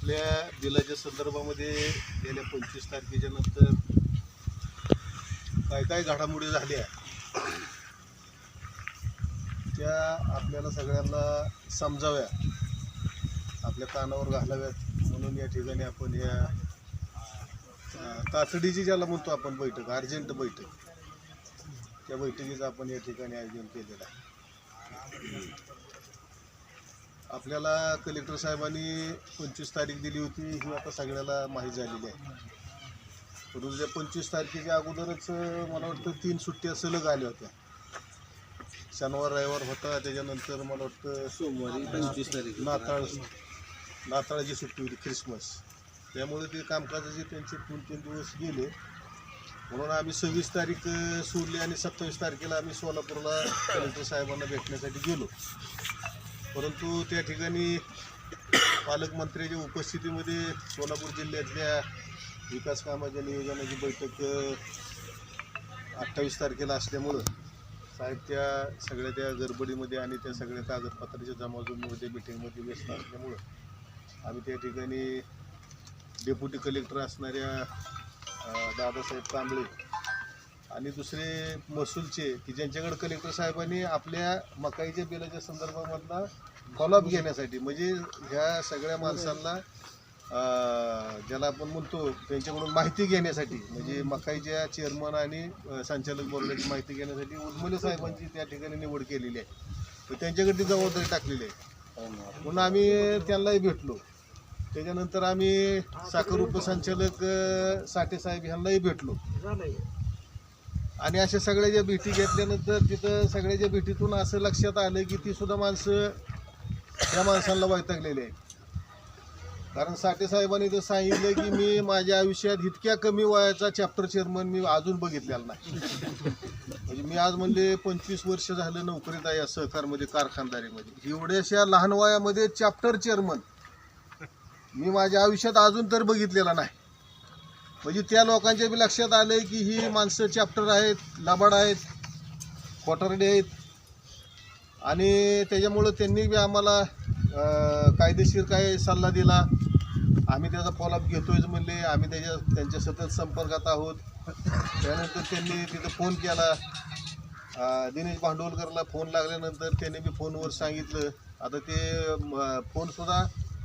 आपल्या बिलाच्या संदर्भामध्ये गेल्या पंचवीस तारखेच्या नंतर काय काय घडामोडी झाल्या त्या आपल्याला सगळ्यांना समजाव्या आपल्या कानावर घालाव्यात. म्हणून या ठिकाणी आपण या तातडीची ज्याला म्हणतो आपण बैठक अर्जंट बैठक त्या बैठकीचं आपण या ठिकाणी आयोजन केलेलं आहे. आपल्याला कलेक्टर साहेबांनी पंचवीस तारीख दिली होती ही आता सगळ्याला माहीत झालेली आहे. परंतु पंचवीस तारखेच्या अगोदरच मला वाटतं तीन सुट्ट्या सलग आल्या होत्या. शनिवार रविवार होता त्याच्यानंतर मला वाटतं सोमवारी पंचवीस तारीख नाताळ नाताळाची सुट्टी होती ख्रिसमस. त्यामुळे ते कामकाजाचे त्यांचे दोन तीन दिवस गेले. म्हणून आम्ही सव्वीस तारीख सोडली आणि सत्तावीस तारखेला आम्ही सोलापूरला कलेक्टर साहेबांना भेटण्यासाठी गेलो. परंतु त्या ठिकाणी पालकमंत्र्याच्या उपस्थितीमध्ये सोलापूर जिल्ह्यातल्या विकास कामाच्या नियोजनाची बैठक अठ्ठावीस तारखेला असल्यामुळं साहेब त्या सगळ्या त्या गडबडीमध्ये आणि त्या सगळ्या कागदपत्राच्या जमाजमीमध्ये मिटिंगमध्ये व्यस्त असल्यामुळं आम्ही त्या ठिकाणी डेप्युटी कलेक्टर असणाऱ्या दादासाहेब कांबळे आणि दुसरे महसूलचे की ज्यांच्याकडे कलेक्टर साहेबांनी आपल्या मकाईच्या बिलाच्या संदर्भामधला फॉलोअप घेण्यासाठी म्हणजे ह्या सगळ्या माणसांना ज्याला आपण म्हणतो त्यांच्याकडून माहिती घेण्यासाठी म्हणजे मकाईच्या चेअरमन आणि संचालक बोर्डाची माहिती घेण्यासाठी उर्मिले साहेबांची त्या ठिकाणी निवड केलेली आहे. तर त्यांच्याकडे ती जबाबदारी टाकलेली आहे. म्हणून आम्ही त्यांनाही भेटलो. त्याच्यानंतर आम्ही साखर उपसंचालक साठे साहेब ह्यांनाही भेटलो. आणि अशा सगळ्या ज्या भेटी घेतल्यानंतर तिथं सगळ्याच्या भेटीतून असं लक्षात आलं की ती सुद्धा माणसं या माणसांना वैतागलेली आहे कारण साठे साहेबांनी तर सांगितलं की मी माझ्या आयुष्यात इतक्या कमी वयाचा चॅप्टर चेअरमन मी अजून बघितलेला नाही. म्हणजे मी आज म्हणजे पंचवीस वर्ष झालं नोकरीत आहे या सहकारमध्ये कारखानदारीमध्ये. एवढ्याशा लहान वयामध्ये चॅप्टर चेअरमन मी माझ्या आयुष्यात अजून तर बघितलेला नाही. म्हणजे त्या लोकांच्या बी लक्षात आले की ही माणसं चॅप्टर आहेत लाबाड आहेत क्वार्टरडे आहेत. आणि त्याच्यामुळं त्यांनी बी आम्हाला कायदेशीर काय सल्ला दिला. आम्ही त्याचा फॉलोअप घेतोयच म्हणले. आम्ही त्याच्या त्यांच्या सतत संपर्कात आहोत. त्यानंतर त्यांनी तिथं फोन केला. दिनेश भांडवलकरला फोन लागल्यानंतर त्याने बी फोनवर सांगितलं. आता ते फोनसुद्धा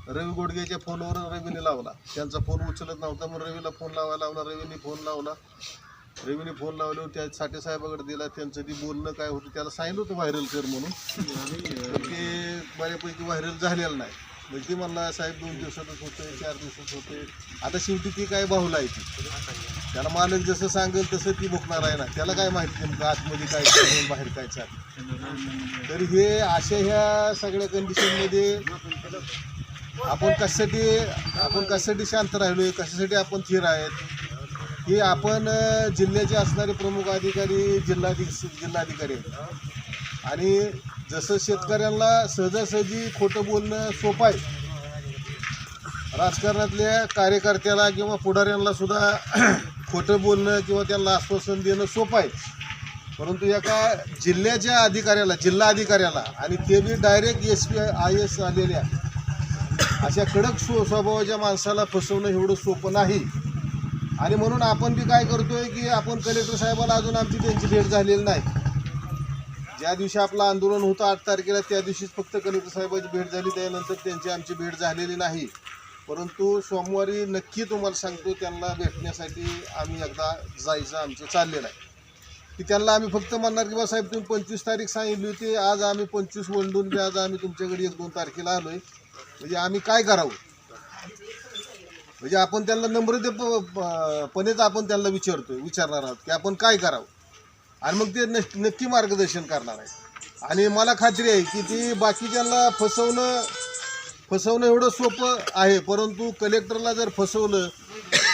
रवी गोडगेच्या फोनवर रवीने लावला. त्यांचा फोन उचलत नव्हता मग रवीला फोन लावायला लावला रवीने फोन लावला. रवीने फोन लावल्यावर त्या साठेसाहेबाकडे दिला त्यांचं ती बोलणं काय होतं त्याला सांगितलं होतं व्हायरल कर म्हणून. ते बऱ्यापैकी व्हायरल झालेलं नाही. म्हणजे ती म्हणला साहेब दोन दिवसातच होते चार दिवसात होते आता शेवटी ती काय बाहुला आहे ती? त्याला मालक जसं सांगेल तसं ती बघणार आहे ना. त्याला काय माहिती नेमकं आतमध्ये काय चाललंय बाहेर काय चालेल तर हे अशा ह्या सगळ्या कंडिशनमध्ये आपण कशासाठी आपण कशासाठी शांत राहिलोय? कशासाठी आपण स्थिर आहेत? की आपण जिल्ह्याचे असणारे प्रमुख अधिकारी जिल्हाधिक जिल्हाधिकारी आहेत. आणि जसं शेतकऱ्यांना सहजासहजी खोटं बोलणं सोपं आहे राजकारणातल्या कार्यकर्त्याला किंवा पुढाऱ्यांना सुद्धा खोटं बोलणं किंवा त्यांना आश्वासन देणं सोपं आहे. परंतु एका जिल्ह्याच्या अधिकाऱ्याला जिल्हा अधिकाऱ्याला आणि ते बी direct S P I S आलेल्या अशा कडक स्व स्वभावाच्या माणसाला फसवणं एवढं सोपं नाही. आणि म्हणून आपण बी काय करतोय की आपण कलेक्टर साहेबाला अजून आमची त्यांची भेट झालेली नाही. ज्या दिवशी आपलं आंदोलन होतं आठ तारखेला त्या दिवशीच फक्त कलेक्टर साहेबाची भेट झाली. त्यानंतर त्यांची आमची भेट झालेली नाही. परंतु सोमवारी नक्की तुम्हाला सांगतो त्यांना भेटण्यासाठी आम्ही एकदा जायचं आमचं चाललेलं आहे. की त्यांना आम्ही फक्त म्हणणार की बा साहेब तुम्ही पंचवीस तारीख सांगितली होती. आज आम्ही पंचवीस वंडून बी आज आम्ही तुमच्याकडे एक दोन तारखेला आलो आहे म्हणजे आम्ही काय करावं? म्हणजे आपण त्यांना नंबर प- पणेच आपण त्यांना विचारतोय विचारणार आहोत की आपण काय करावं? आणि मग ते नक्की मार्गदर्शन करणार आहे आणि मला खात्री आहे की ती बाकीच्यांना फसवणं फसवणं एवढं सोपं आहे परंतु कलेक्टरला जर फसवलं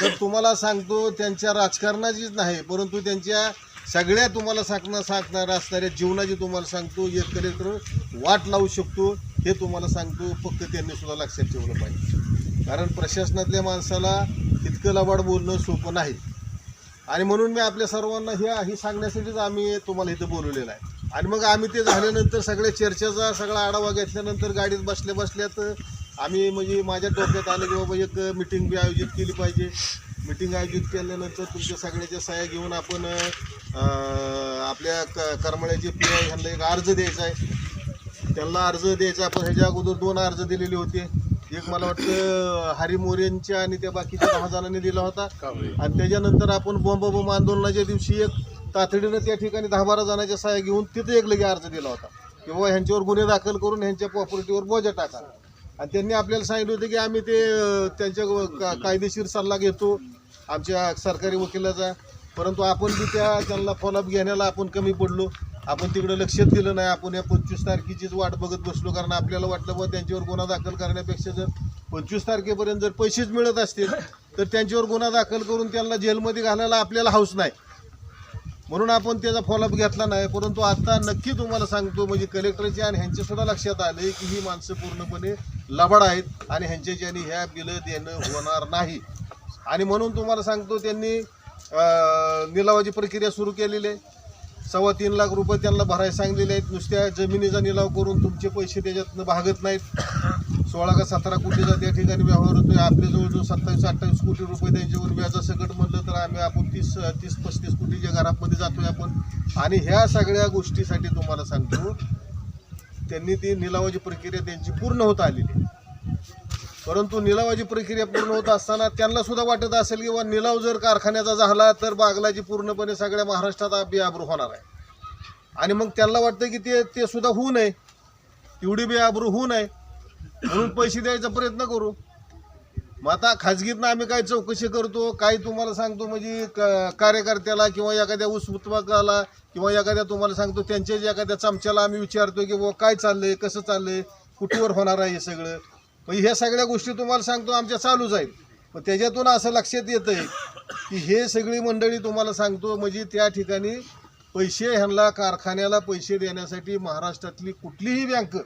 तर तुम्हाला सांगतो त्यांच्या राजकारणाचीच नाही परंतु त्यांच्या सगळ्या तुम्हाला सांगणार सांगणार असणाऱ्या जीवनाची तुम्हाला सांगतो एक कलेक्टर वाट लावू शकतो. हे तुम्हाला सांगतो फक्त त्यांनी सुद्धा लक्षात ठेवलं पाहिजे. कारण प्रशासनातल्या माणसाला इतकं लबाड बोलणं सोपं नाही. आणि म्हणून मी आपल्या सर्वांना हे हे सांगण्यासाठीच आम्ही तुम्हाला इथं बोलवलेलं आहे. आणि मग आम्ही ते झाल्यानंतर सगळ्या चर्चेचा सगळा आढावा घेतल्यानंतर गाडीत बसल्या बसल्यात आम्ही म्हणजे माझ्या डोक्यात आलं की बाबा एक मिटिंग बी आयोजित केली पाहिजे. मिटिंग आयोजित केल्यानंतर तुमच्या सगळ्याच्या सह्या घेऊन आपण आपल्या क करमळ्याचे पी आय ह्यांना एक अर्ज द्यायचा आहे. त्यांना अर्ज द्यायचा. आपण ह्याच्या अगोदर दोन अर्ज दिलेले होते. एक मला वाटतं हरी मोरेंच्या आणि त्या बाकीच्या दहा जणांनी दिला होता. आणि त्याच्यानंतर आपण बॉम्ब बॉम्ब आंदोलनाच्या दिवशी एक तातडीनं त्या ठिकाणी दहा बारा जणांच्या सहाय्या घेऊन तिथे एक लगे अर्ज दिला होता. की बाबा ह्यांच्यावर गुन्हे दाखल करून ह्यांच्या प्रॉपर्टीवर बोजा टाका. आणि त्यांनी आपल्याला सांगितलं होतं की आम्ही ते त्यांच्या कायदेशीर सल्ला घेतो. आमच्या सरकारी वकिलाचा. परंतु आपण बी त्या त्यांना फॉलोअप घेण्याला आपण कमी पडलो. आपण तिकडं लक्षात दिलं नाही. आपण या पंचवीस तारखेचीच वाट बघत बसलो कारण आपल्याला वाटलं बा त्यांच्यावर गुन्हा दाखल करण्यापेक्षा जर पंचवीस तारखेपर्यंत जर पैसेच मिळत असतील तर त्यांच्यावर गुन्हा दाखल करून त्यांना जेलमध्ये घालायला आपल्याला हाऊस नाही. म्हणून आपण त्याचा फॉलोअप घेतला नाही परंतु आता नक्की तुम्हाला सांगतो म्हणजे कलेक्टरच्या आणि ह्यांच्यासुद्धा लक्षात आले की ही माणसं पूर्णपणे लबाड आहेत आणि ह्यांच्याच्या आणि ह्या बिलं देणं होणार नाही. आणि म्हणून तुम्हाला सांगतो त्यांनी निलावाची प्रक्रिया सुरू केलेली आहे. सव्वा तीन लाख रुपये त्यांना भरायला सांगलेले आहेत. नुसत्या जमिनीचा निलाव करून तुमचे पैसे त्याच्यातनं भागत नाहीत. सोळा का सतरा कोटीचा त्या ठिकाणी व्यवहार होतोय. आपल्या जवळजवळ सत्तावीस अठ्ठावीस कोटी रुपये त्यांच्यावर व्याजासकट म्हणलं तर आम्ही आपण तीस तीस पस्तीस कोटीच्या घरामध्ये जातोय आपण. आणि ह्या सगळ्या गोष्टीसाठी तुम्हाला सांगतो त्यांनी ती निलावाची प्रक्रिया त्यांची पूर्ण होत आलेली आहे. परंतु निलावाची प्रक्रिया पूर्ण होत असताना त्यांना सुद्धा वाटत असेल किंवा निलाव जर कारखान्याचा झाला तर बागलाची पूर्णपणे सगळ्या महाराष्ट्रात बेआबरू होणार आहे. आणि मग त्यांना वाटतं की ते ते सुद्धा होऊ नये. एवढी बेआबरू होऊ नये. म्हणून पैसे द्यायचा प्रयत्न करू. मग आता खाजगीतनं आम्ही काय चौकशी करतो काय तुम्हाला सांगतो म्हणजे क- कार्यकर्त्याला किंवा एखाद्या ऊस उत्पादकाला किंवा एखाद्या तुम्हाला सांगतो त्यांच्याच एखाद्या चमच्याला आम्ही विचारतो की बुवा काय चाललंय कसं चाललंय कुठवर होणार आहे हे सगळं? पण ह्या सगळ्या गोष्टी तुम्हाला सांगतो आमच्या चालूच आहेत. मग त्याच्यातून असं लक्षात येतंय की हे सगळी मंडळी तुम्हाला सांगतो म्हणजे त्या ठिकाणी पैसे ह्यांना कारखान्याला पैसे देण्यासाठी महाराष्ट्रातली कुठलीही बँक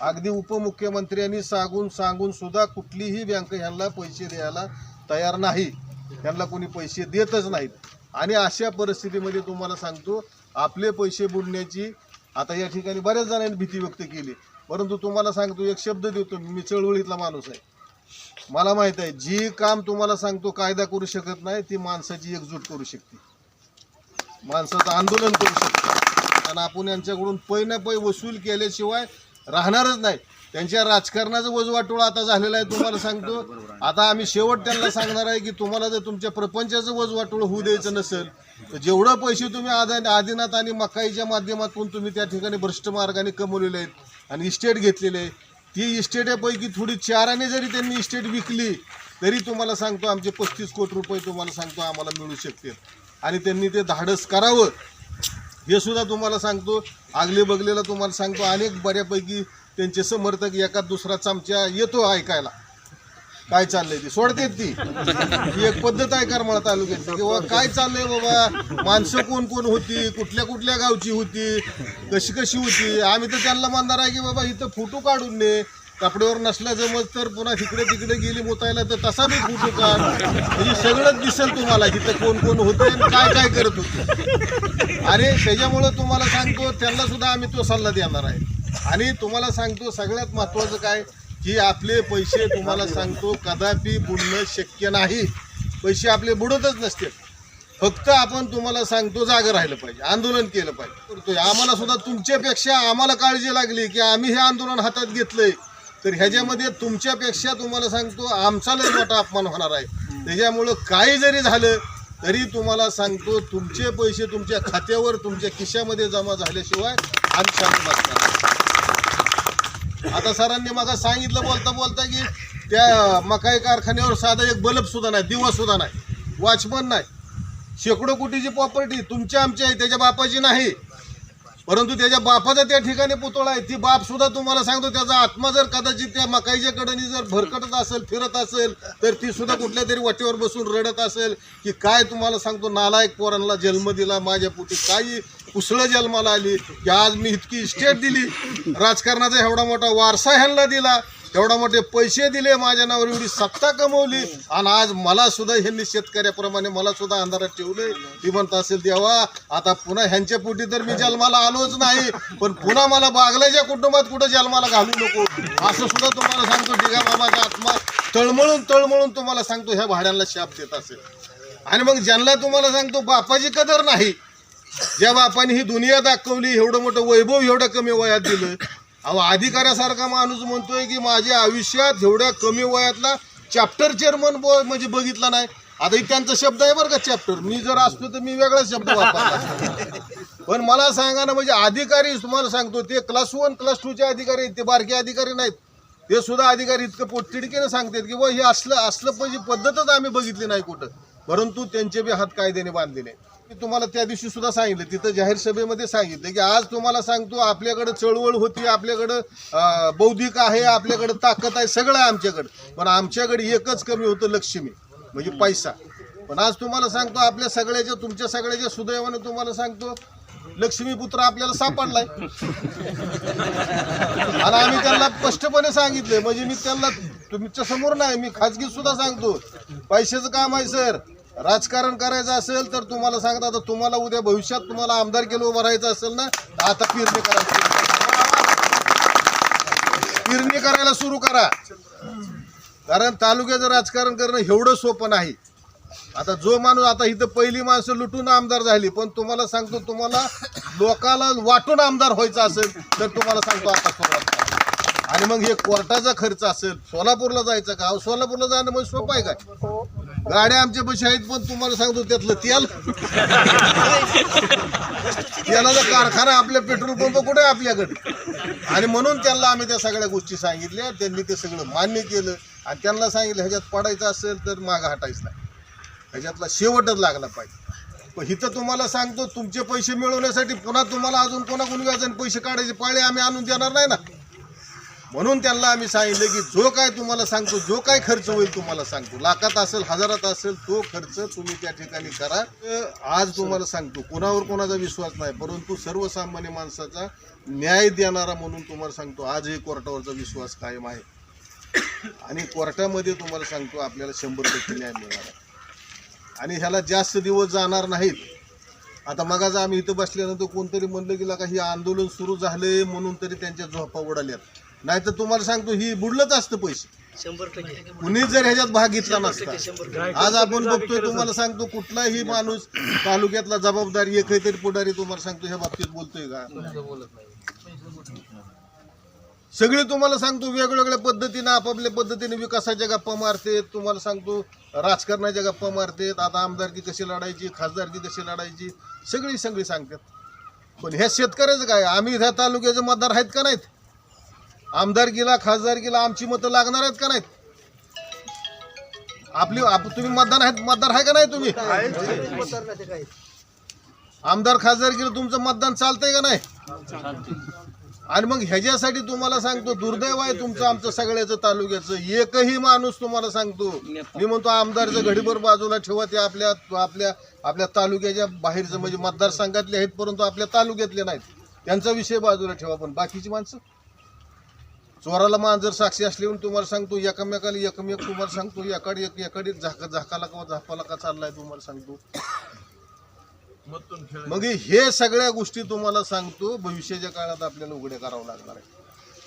अगदी उपमुख्यमंत्र्यांनी सांगून सांगून सुद्धा कुठलीही बँक ह्यांना पैसे द्यायला तयार नाही. ह्यांना कोणी पैसे देतच नाहीत. आणि अशा परिस्थितीमध्ये तुम्हाला सांगतो आपले पैसे बुडण्याची आता या ठिकाणी बऱ्याच जणांनी भीती व्यक्त केली. परंतु तुम्हाला सांगतो एक शब्द देतो मी चळवळीतला माणूस आहे. मला माहीत आहे जी काम तुम्हाला सांगतो कायदा करू शकत नाही ती माणसाची एकजूट करू शकते. माणसाचं आंदोलन करू शकते. आणि आपण यांच्याकडून पै ना पै वसूल केल्याशिवाय राहणारच नाही. त्यांच्या राजकारणाचं वजवाटोळ आता झालेला आहे तुम्हाला सांगतो. आता आम्ही शेवट त्यांना सांगणार आहे की तुम्हाला जर तुमच्या प्रपंचाचं वजवाटोळ होऊ द्यायचं नसेल तर जेवढं पैसे तुम्ही आदा आदिनाथ आणि मकाईच्या माध्यमातून तुम्ही त्या ठिकाणी भ्रष्ट मार्गाने कमवलेले आहेत आणि इस्टेट घेतलेले आहे. ती इस्टेटपैकी थोडी चाराने जरी त्यांनी इस्टेट विकली तरी तुम्हाला सांगतो आमचे पस्तीस कोटी रुपये तुम्हाला सांगतो आम्हाला मिळू शकतील आणि त्यांनी ते धाडस करावं. हे सुद्धा तुम्हाला सांगतो. आगले बगलेला तुम्हाला सांगतो. अनेक बऱ्यापैकी त्यांचे समर्थक एका दुसरा चमचा येतो ऐकायला. काय चाललंय ती? सोडतेत ती. ही एक पद्धत आहे करमाळा तालुक्याची. किंवा काय चाललंय बाबा? माणसं कोण कोण होती? कुठल्या कुठल्या गावची होती? कशी कशी होती? आम्ही तर त्यांना म्हणणार आहे की बाबा इथं फोटो काढून ने. कपड्यावर नसल्या जमत तर पुन्हा तिकडे तिकडे गेली मुतायला तर तसा बी फोटो काढ. म्हणजे सगळंच दिसेल तुम्हाला तिथं कोण कोण होते आणि काय काय करत होते. आणि त्याच्यामुळं तुम्हाला सांगतो त्यांना सुद्धा आम्ही तो सल्ला देणार आहे. आणि तुम्हाला सांगतो सगळ्यात महत्त्वाचं काय? की आपले पैसे तुम्हाला सांगतो कदापि बुडणं शक्य नाही. पैसे आपले बुडतच नसते फक्त आपण तुम्हाला सांगतो जागं राहिलं पाहिजे आंदोलन केलं पाहिजे. करतोय. आम्हाला सुद्धा तुमच्यापेक्षा आम्हाला काळजी लागली की आम्ही हे आंदोलन हातात घेतलंय. तर ह्याच्यामध्ये तुमच्यापेक्षा तुम्हाला सांगतो आमचा लय मोठा अपमान होणार आहे. त्याच्यामुळं काही जरी झालं तरी तुम्हाला सांगतो तुमचे पैसे तुमच्या खात्यावर तुमच्या खिशामध्ये जमा झाल्याशिवाय आम्ही शांत बसणार आता सरांनी मग सांगितलं बोलता बोलता की त्या मकाई कारखान्यावर साधा एक बल्ब सुद्धा नाही दिवा सुद्धा नाही वॉचमन नाही. शेकडो कोटीची प्रॉपर्टी तुमच्या आमची आहे त्याच्या बापाची नाही. परंतु त्याच्या बापाचा त्या ठिकाणी पुतळा आहे ती बाप सुद्धा तुम्हाला सांगतो त्याचा आत्मा जर कदाचित त्या मकाईच्या कडनी जर भरकटत असेल फिरत असेल तर ती सुद्धा कुठल्या तरी वाटेवर बसून रडत असेल की काय तुम्हाला सांगतो नालायक पोरांना जन्म दिला माझ्या पोटी काही कुसळं जन्माला आली. की आज मी इतकी इस्टेट दिली. राजकारणाचा एवढा मोठा वारसा ह्यांना दिला. एवढा मोठे पैसे दिले माझ्या नावावर एवढी सत्ता कमवली. आणि आज मला सुद्धा ह्यांनी शेतकऱ्याप्रमाणे मला सुद्धा अंधारात ठेवले. ती म्हणत असेल देवा आता पुन्हा ह्यांच्या पोटी तर मी जन्माला आलोच नाही. पण पुन्हा मला बागलाच्या कुटुंबात कुठं जन्माला घालू नको? असं सुद्धा तुम्हाला सांगतो डिगा बाबाचा आत्मा तळमळून तळमळून तुम्हाला सांगतो ह्या भाड्यांना शाप देत असेल. आणि मग ज्यांना तुम्हाला सांगतो बापाची कदर नाही ज्या बापाने ही दुनिया दाखवली एवढं मोठं वैभव एवढं कमी वयात दिलं. अहो अधिकाऱ्यासारखा माणूस म्हणतोय की माझ्या आयुष्यात एवढ्या कमी वयातला चॅप्टर चेअरमन म्हणजे बघितला नाही. आता त्यांचा शब्द आहे बरं का चॅप्टर मी जर असतो तर मी वेगळा शब्द वापरला. पण मला सांगा ना म्हणजे अधिकारी तुम्हाला सांगतो ते क्लास वन क्लास टूचे अधिकारी आहेत ते बारके अधिकारी नाहीत. ते सुद्धा अधिकारी इतकं पोटतिडकीनं सांगतात की व हे असलं असलं पाहिजे पद्धतच आम्ही बघितली नाही कुठं. परंतु त्यांचे बी हात कायद्याने बांधलेले आहेत. मी तुम्हाला त्या दिवशी सुद्धा सांगितलं तिथं जाहीर सभेमध्ये सांगितलं की आज तुम्हाला सांगतो आपल्याकडे चळवळ होती आपल्याकडं बौद्धिक आहे आपल्याकडे ताकद आहे सगळं आहे आमच्याकडे. पण आमच्याकडे एकच कमी होतं लक्ष्मी म्हणजे पैसा. पण आज तुम्हाला सांगतो आपल्या सगळ्याच्या तुमच्या सगळ्याच्या सुदैवाने तुम्हाला सांगतो लक्ष्मीपुत्र आपल्याला सापडलाय. आणि आम्ही त्यांना स्पष्टपणे सांगितले म्हणजे मी त्यांना तुमच्यासमोर नाही मी खाजगी सुद्धा सांगतो पैशाचं काम आहे सर. राजकारण करायचं असेल तर तुम्हाला सांगता आता तुम्हाला उद्या भविष्यात तुम्हाला आमदार केलं उभं राहायचं असेल ना आता पेरणी करायची पेरणी करायला सुरू करा. कारण तालुक्याचं राजकारण करणं एवढं सोपं नाही. आता जो माणूस आता इथं पहिली माणसं लुटून आमदार झाली पण तुम्हाला सांगतो तुम्हाला लोकाला वाटून आमदार व्हायचं असेल तर तुम्हाला सांगतो आता आणि मग हे कोर्टाचा खर्च असेल सोलापूरला जायचं का? सोलापूरला जाणं म्हणजे सोपं आहे काय गाड्या आमच्या पैसे आहेत पण तुम्हाला सांगतो त्यातलं तेल. तेलाचा कारखाना आपल्या पेट्रोल पंप कुठे आहे आपल्याकडे? आणि म्हणून त्यांना आम्ही त्या सगळ्या गोष्टी सांगितल्या त्यांनी ते सगळं मान्य केलं. आणि त्यांना सांगितलं ह्याच्यात पडायचं असेल तर मागं हटायचं नाही. ह्याच्यातला शेवटच लागला पाहिजे. पण इथं तुम्हाला सांगतो तुमचे पैसे मिळवण्यासाठी पुन्हा तुम्हाला अजून कोणाकोणी व्याजाने पैसे काढायचे पाळे आम्ही आणून देणार नाही ना. म्हणून त्यांना आम्ही सांगितलं की जो काय तुम्हाला सांगतो जो काय खर्च होईल तुम्हाला सांगतो. लाखात असेल हजारात असेल तो खर्च तुम्ही त्या ठिकाणी करा. आज तुम्हाला सांगतो कोणावर कोणाचा विश्वास नाही परंतु सर्वसामान्य माणसाचा न्याय देणारा म्हणून तुम्हाला सांगतो आजही कोर्टावरचा विश्वास कायम आहे. आणि कोर्टामध्ये तुम्हाला सांगतो आपल्याला शंभर टक्के न्याय मिळणार आणि ह्याला जास्त दिवस जाणार नाहीत. आता मगाचा आम्ही इथं बसल्यानंतर कोणतरी म्हणलं की लका हे आंदोलन सुरू झाले म्हणून तरी त्यांच्या झोपा उडाल्यात. नाही तर तुम्हाला सांगतो ही बुडलंच असतं पैसे. शंभर टक्के. कुणी जर ह्याच्यात भाग घेतला नसता. आज आपण बघतोय तुम्हाला सांगतो कुठलाही माणूस तालुक्यातला जबाबदारी एकही तरी पुढारी तुम्हाला सांगतो ह्या बाबतीत बोलतोय का? सगळे तुम्हाला सांगतो वेगवेगळ्या पद्धतीने आपापल्या पद्धतीने विकासाच्या गप्पा मारतेत. तुम्हाला सांगतो राजकारणाच्या गप्पा मारतेत. आता आमदारकी कशी लढायची खासदारकी कशी लढायची सगळी सगळी सांगतात. पण ह्या शेतकऱ्याचं काय? आम्ही ह्या तालुक्याचे मतदार आहेत का नाहीत? आमदारकीला खासदारकीला आमची मतं लागणार आहेत का नाहीत? आपली आप- तुम्ही मतदान आहेत मतदार आहे का नाही तुम्ही? आमदार खासदारकीला तुमचं मतदान चालतंय का नाही? आणि मग ह्याच्यासाठी तुम्हाला सांगतो दुर्दैव आहे तुमचं आमचं सगळ्याचं तालुक्याचं. एकही माणूस तुम्हाला सांगतो मी म्हणतो आमदारचं घडीभर बाजूला ठेवा ते आपल्या आपल्या आपल्या तालुक्याच्या बाहेरचं म्हणजे मतदारसंघातले आहेत परंतु आपल्या तालुक्यातले नाहीत. त्यांचा विषय बाजूला ठेवा पण बाकीची माणसं चोराला मांजर साक्षी असली म्हणून तुम्हाला सांगतो एकमेकाला एकमेक तुम्हाला सांगतो एकाडी एक एकाडी झाका झाकाला किंवा झापाला का चाललाय तुम्हाला सांगतो. मग हे सगळ्या गोष्टी तुम्हाला सांगतो भविष्याच्या काळात आपल्याला उघड्या करावं लागणार आहे.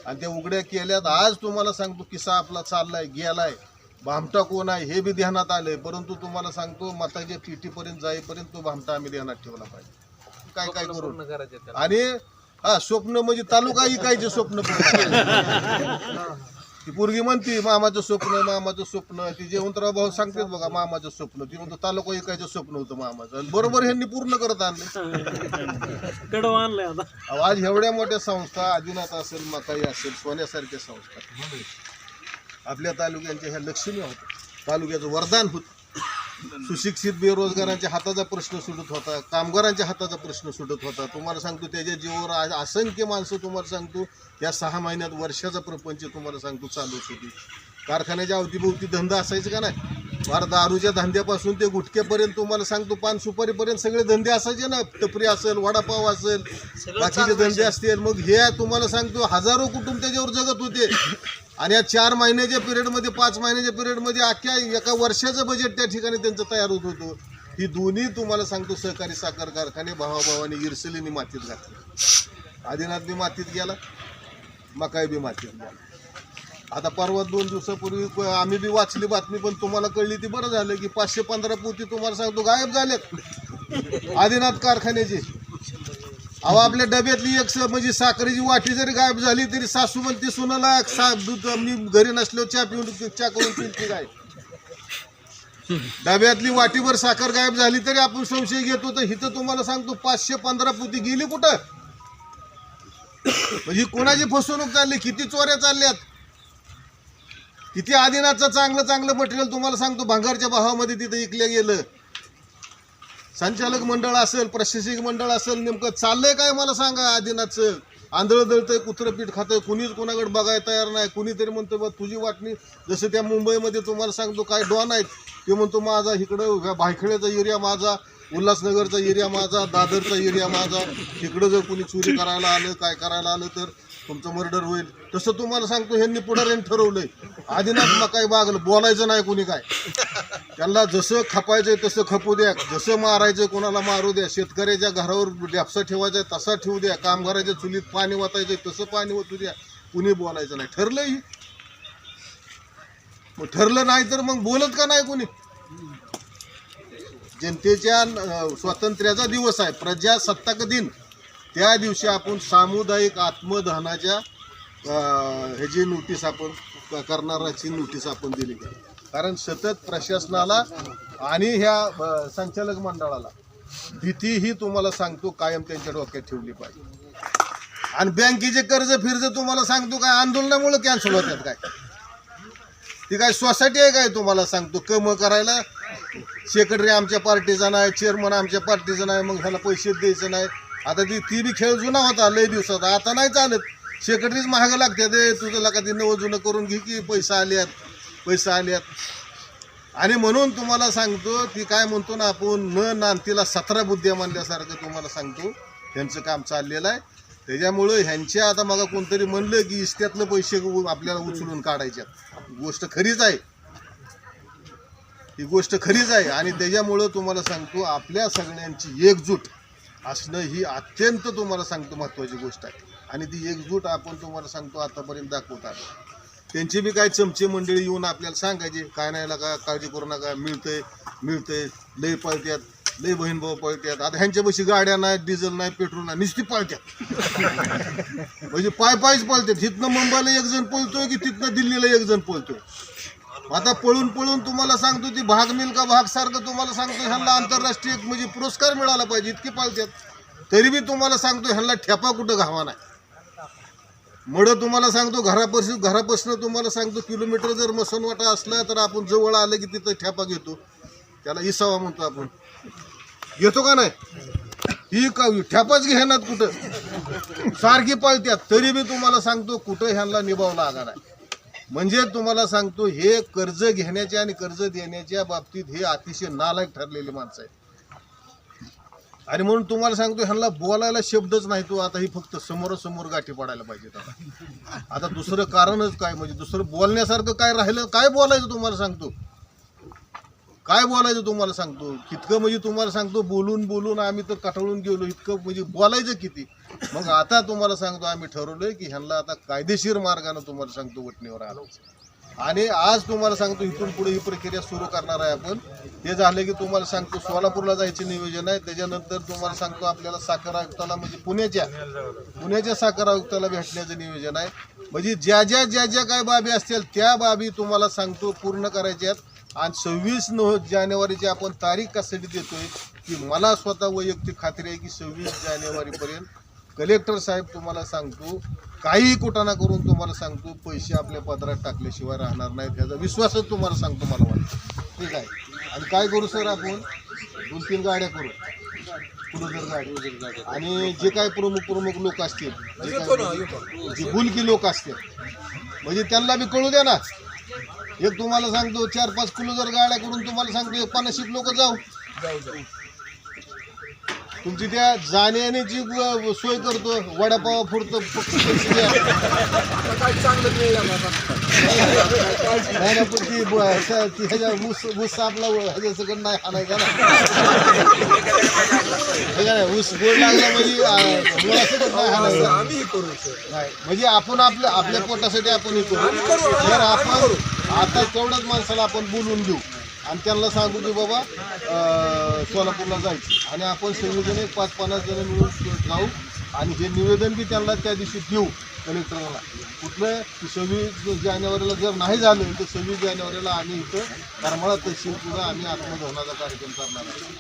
आणि त्या उघड्या केल्यात आज तुम्हाला सांगतो किस्सा आपला चाललाय गेलाय भामटा कोण आहे हे बी ध्यानात आलंय परंतु तुम्हाला सांगतो मताच्या पिटीपर्यंत जाईपर्यंत तो भामटा आम्ही ध्यानात ठेवला पाहिजे. काय काय करून आणि हा स्वप्न म्हणजे तालुका इकायचे स्वप्न. ती पोरगी म्हणती मामाचं स्वप्न मामाचं स्वप्न. ती जयवंतराव भाऊ सांगतेच बघा मामाचं स्वप्न. ती म्हणतो तालुका इकायचं स्वप्न होतं मामाचं. आणि बरोबर ह्यांनी पूर्ण करत आणले. कडवा आणलंय आता. अहो, आज एवढ्या मोठ्या संस्था आदिनाथ असेल मकाई असेल सोन्यासारख्या संस्था. आपल्या तालुक्यांच्या ह्या लक्षणीय होत्या. तालुक्याचं वरदान होत. सुशिक्षित बेरोजगारांच्या हाताचा प्रश्न सुटत होता कामगारांच्या हाताचा प्रश्न सुटत होता. तुम्हाला सांगतो त्याच्या जीवावर आज असंख्य माणसं तुम्हाला सांगतो या सहा महिन्यात वर्षाचा प्रपंच तुम्हाला सांगतो चालूच होती. कारखान्याच्या अवतीभोवती धंदा असायचा का नाही? फार दारूच्या धंद्यापासून ते गुटख्यापर्यंत तुम्हाला सांगतो पान सुपारीपर्यंत सगळे धंदे असायचे ना. टपरी असेल वडापाव असेल बाकीचे धंदे असतील. मग हे तुम्हाला सांगतो हजारो कुटुंब त्याच्यावर जगत होते. आणि या चार महिन्याच्या पिरियडमध्ये पाच महिन्याच्या पिरियडमध्ये अख्ख्या एका वर्षाचं बजेट त्या ठिकाणी त्यांचं तयार होत होतं. ही दोन्ही तुम्हाला सांगतो सहकारी साखर कारखाने भावाभावाने इरसलीने मातीत घातले. आदिनाथ बी मातीत गेला मकाई बी मातीत गेला. आता परवा दोन दिवसापूर्वी आम्ही बी वाचली बातमी पण तुम्हाला कळली ती बरं झालं की पाचशे पंधरा पोती तुम्हाला सांगतो गायब झालेत. आदिनाथ कारखान्याची. अहो आपल्या डब्यातली एक स- म्हणजे साखरेची वाटी जरी गायब झाली तरी सासू म्हणते सुनाला सा दूध मी घरी नसलो चहा पिऊन चहा करून पिलती काय डब्यातली वाटीभर साखर गायब झाली तरी आपण संशय घेतो तर हिथं तुम्हाला सांगतो पाचशे पंधरा पोती गेली कुठं? म्हणजे कोणाची फसवणूक चालली? किती चोऱ्या चालल्यात? किती आदिनाथचं चांगलं चांगलं मटेरियल तुम्हाला सांगतो भांगारच्या भावामध्ये तिथं इकलं गेलं. संचालक मंडळ असेल प्रशासकीय मंडळ असेल नेमकं चाललंय काय मला सांगा आदिनाचं आंधळ दळतंय कुत्रं पीठ खातंय कुणीच कोणाकडे बघायला तयार नाही. कुणीतरी म्हणतो बा तुझी वाटणी जसं त्या मुंबईमध्ये तुम्हाला सांगतो काय डॉन आहेत ते म्हणतो माझा इकडं भायखेड्याचा भायखळ्याचा एरिया माझा उल्हासनगरचा एरिया माझा दादरचा एरिया माझा. इकडं जर कुणी चोरी करायला आलं काय करायला आलं तर तुमचं मर्डर होईल. तसं तुम्हाला सांगतो ह्यांनी पुढाऱ्यांनी ठरवलंय. आदिनाथ मग काय बागलं बोलायचं नाही कोणी काय. त्यांना जसं खपायचंय तसं खपू द्या. जसं मारायचं कोणाला मारू द्या. शेतकऱ्याच्या घरावर ढ्यापसा ठेवायचा तसा ठेवू द्या. कामगाराच्या चुलीत पाणी वाचायचंय तसं पाणी ओतू द्या. कुणी बोलायचं नाही. ठरलंय मग ठरलं नाही तर मग बोलत का नाही कोणी? जनतेच्या स्वातंत्र्याचा दिवस आहे. प्रजासत्ताक दिन. त्या दिवशी आपण सामुदायिक आत्मदहनाच्या ह्याची नोटीस आपण करणाराची नोटीस आपण दिली. कारण सतत प्रशासनाला आणि ह्या संचालक मंडळाला भीती ही तुम्हाला सांगतो कायम त्यांच्या डोक्यात ठेवली पाहिजे. आणि बँकेचे कर्ज फिर्ज तुम्हाला सांगतो काय आंदोलनामुळे कॅन्सल होतात काय? ती काय सोसायटी आहे काय तुम्हाला सांगतो? कम करायला सेक्रेटरी आमच्या पार्टीचा नाही चेअरमन आमच्या पार्टीचा नाही मग ह्याला पैसे द्यायचं नाही आता ती ती बी खेळ जुना होता लय दिवसात आता नाही चालत. सेक्रेटरीच महाग लागते ते तुझं लका ती नवं जुनं करून घे की पैसा आल्यात. पैसा आल्यात. आणि म्हणून तुम्हाला सांगतो ती काय म्हणतो ना आपण न नांतीला सतरा बुद्ध्या मानल्यासारखं तुम्हाला सांगतो. त्यांचं काम चाललेलं आहे. त्याच्यामुळं ह्यांचे आता मला कोणतरी म्हणलं की इस्त्यातलं पैसे आपल्याला उचलून काढायच्यात. गोष्ट खरीच आहे. ही गोष्ट खरीच आहे. आणि त्याच्यामुळं तुम्हाला सांगतो आपल्या सगळ्यांची एकजूट असणं ही अत्यंत तुम्हाला सांगतो महत्त्वाची गोष्ट आहे. आणि ती एकजूट आपण तुम्हाला सांगतो आतापर्यंत दाखवत आलो त्यांची बी काय चमचे मंडळी येऊन आपल्याला सांगायचे काय नाही का काळजी करू नका मिळतंय मिळतंय लय पळत्यात लय बहीण भाऊ पळत्यात. आता ह्यांच्यापाशी गाड्या नाही डिझेल नाही पेट्रोल नाही नुसती पळत्यात. म्हणजे पाय पायच पळतात तिथनं मुंबईला एक जण पळतोय की तिथनं दिल्लीला एक जण पळतोय? आता पळून पळून तुम्हाला सांगतो ती भाग मिल्का भाग सारखं तुम्हाला सांगतो ह्यांना आंतरराष्ट्रीय म्हणजे पुरस्कार मिळाला पाहिजे इतकी पाळतात तरी मी तुम्हाला सांगतो ह्यांना ठेपा कुठं घावा नाही. मड तुम्हाला सांगतो घरापासून घरापासून तुम्हाला सांगतो किलोमीटर जर मसनवाटा असला तर आपण जवळ आलं की तिथं ठेपा घेतो. त्याला इसावा म्हणतो आपण. घेतो का नाही? ही का ठेपाच घेणार कुठं? सारखी पाळत्यात तरी मी तुम्हाला सांगतो कुठं ह्यांना निभावला लागा नाही. म्हणजे तुम्हाला सांगतो हे कर्ज घेण्याच्या आणि कर्ज देण्याच्या बाबतीत हे अतिशय नालायक ठरलेले माणसं आहेत. आणि म्हणून तुम्हाला सांगतो ह्यांना बोलायला शब्दच नाही तो. आता ही फक्त समोरासमोर गाठी पडायला पाहिजेत आता. आता दुसरं कारणच काय? म्हणजे दुसरं बोलण्यासारखं काय राहिलं? काय बोलायचं तुम्हाला सांगतो? काय बोलायचं तुम्हाला सांगतो? कितकं म्हणजे तुम्हाला सांगतो बोलून बोलून आम्ही तर कटाळून गेलो. इतकं म्हणजे बोलायचं किती? मग आता तुम्हाला सांगतो आम्ही ठरवलंय की ह्यांना आता कायदेशीर मार्गाने तुम्हाला सांगतो वटणीवर आलो आणि आज तुम्हाला सांगतो इथून पुढे ही प्रक्रिया सुरू करणार आहे आपण. हे झालं की तुम्हाला सांगतो सोलापूरला जायचं नियोजन आहे. त्याच्यानंतर तुम्हाला सांगतो आपल्याला साखर आयुक्ताला म्हणजे पुण्याच्या पुण्याच्या साखर आयुक्ताला भेटण्याचं नियोजन आहे. म्हणजे ज्या ज्या ज्या ज्या काय बाबी असतील त्या बाबी तुम्हाला सांगतो पूर्ण करायच्यात आणि सव्वीस नो जानेवारीची आपण तारीख कशासाठी देतोय की मला स्वतः वैयक्तिक खात्री आहे की सव्वीस जानेवारीपर्यंत कलेक्टर साहेब तुम्हाला सांगतो काही कुटाणा करून तुम्हाला सांगतो पैसे आपल्या पदरात टाकल्याशिवाय राहणार नाहीत ह्याचा विश्वासच तुम्हाला सांगतो मला वाटतं. ठीक आहे? आणि काय करू सर आपण? दोन तीन गाड्या करू. क्रुझर गाडी. आणि जे काय प्रमुख प्रमुख लोक असतील जे काय- जे बुलकी लोक असतील म्हणजे त्यांना बी कळू द्या ना. एक तुम्हाला सांगतो चार पाच किलो जर गाड्या करून तुम्हाला सांगतो एक पन्नास लोक जाऊ. तुमची त्या जाण्याची सोय करतो वडापाव फुरतो पैसे द्या काय चांगलं मिळलं आता नाही ना पण ती ब- स- ती ह्याच्या ऊस ऊस आपला ह्याच्या सगळं नाही आणायचा ना. हे नाही ऊस गोड लागला म्हणजे मुळासकट नाही आणायचा आम्ही करू सर. नाही म्हणजे आपण आपल्या आपल्या पोटासाठी आपण हे करू. जर आपण आता तेवढ्याच माणसाला आपण बोलवून घेऊ. आणि त्यांना सांगू की बाबा सोलापूरला जायचं. आणि आपण सगळेजण एक पाच पन्नास जण मिळून जाऊ आणि हे निवेदन बी त्यांना त्या दिवशी देऊ कलेक्टरला कुठलं की सव्वीस जानेवारीला जर नाही झालं तर सव्वीस जानेवारीला आम्ही इथं करमाळा तहसील सुद्धा आम्ही आत्मदहनाचा कार्यक्रम करणार आहे